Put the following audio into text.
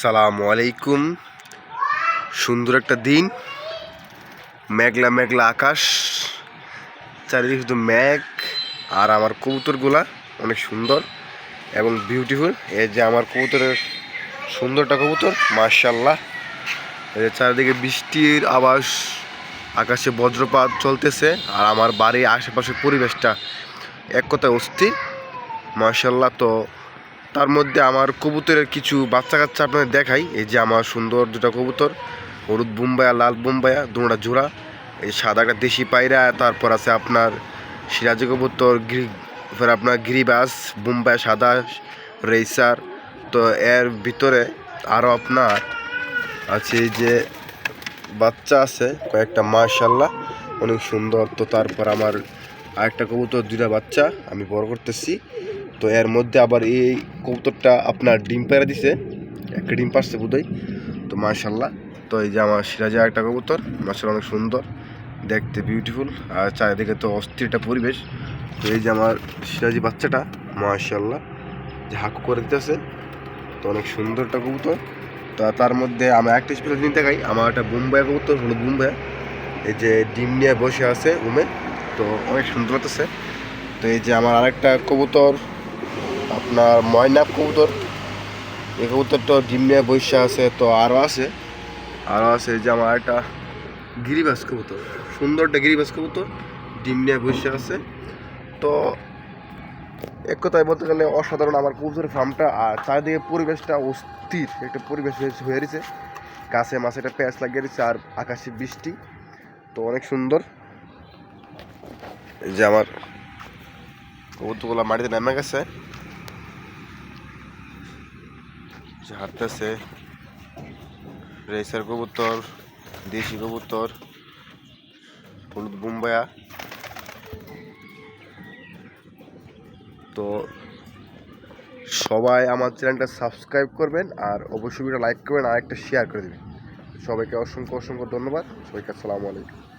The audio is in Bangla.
আসসালামু আলাইকুম। সুন্দর একটা দিন। মেঘলা মেঘলা আকাশ। চারিদিকে শুধু মেঘ আর আমার কবুতরগুলা অনেক সুন্দর এবং বিউটিফুল এই যে আমার কবুতরের সুন্দরটা কবুতর মার্শাল্লাহ চারিদিকে বৃষ্টির আবাস আকাশে বজ্রপাত চলতেছে আর আমার বাড়ির আশেপাশের পরিবেশটা এক কথায় অস্থির। মার্শাল্লাহ তো তার মধ্যে আমার কবুতরের কিছু বাচ্চা কাচ্চা আপনাদের দেখাই। এই যে আমার সুন্দর দুটা কবুতর, হলুদ বুম্বায়া, লাল বুম্বায়া, দুটা জোড়া, এই সাদা একটা দেশি পায়রা, তারপর আছে আপনার সিরাজি কবুতর, গ্রি আপনার গিরিবাস বুম্বাই সাদা রেসার, তো এর ভিতরে আরও আপনার আছে এই যে বাচ্চা আছে, কয়েকটা মাশাল্লাহ অনেক সুন্দর। তো তারপর আমার আরেকটা কবুতর দুটা বাচ্চা আমি বড় করতেছি। তো এর মধ্যে আবার এই কবুতরটা আপনার ডিম পেড়া দিছে। একটা ডিম পারছে বোধহয়। তো মাশাল্লাহ তো এই যে আমার সিরাজে একটা কবুতর মাশাল্লাহ অনেক সুন্দর, দেখতে বিউটিফুল আর চারিদিকে তো অস্থির একটা পরিবেশ। তো এই যে আমার সিরাজি বাচ্চাটা মাশাল্লাহ যে হাকু করে দিতেছে। তো অনেক সুন্দর একটা কবুতর। তো তার মধ্যে আমি একটা স্পেশাল জিনিস দেখাই আমার একটা বুম্বাই কবুতর, হলুদ বুম্বাই। এই যে ডিম নিয়ে বসে আছে উমে তো অনেক সুন্দর লাগতেছে। তো এই যে আমার আরেকটা কবুতর আপনার ময়না কবুতর। এই কবুতর তো ডিম নিয়ে বসে আছে, তো আরও আছে। আরও আছে যে আমার একটা গিরিবাস কবুতর। সুন্দর একটা গিরিবাস কবুতর ডিম নিয়ে আছে। তো এক কথায় বলতে গেলে অসাধারণ আমার কবুতরের ফার্মটা, আর চারিদিকে পরিবেশটা অস্থির, একটা পরিবেশ হয়ে রয়েছে। গাছে মাছে একটা প্যাঁচ লাগিয়ে দিচ্ছে আর আকাশে বৃষ্টি, তো অনেক সুন্দর। যে আমার কবুতরগুলো মাটিতে নেমে গেছে। যে রেসার কবুতর, দেশি কবুতর, হলুদ বুম্বায়া। তো সবাই আমার চ্যানেলটা সাবস্ক্রাইব করবেন আর অবশ্যই লাইক করবেন আর একটা শেয়ার করে দেবেন। সবাইকে অসংখ্য অসংখ্য ধন্যবাদ। সবাইকে আসসালামু আলাইকুম।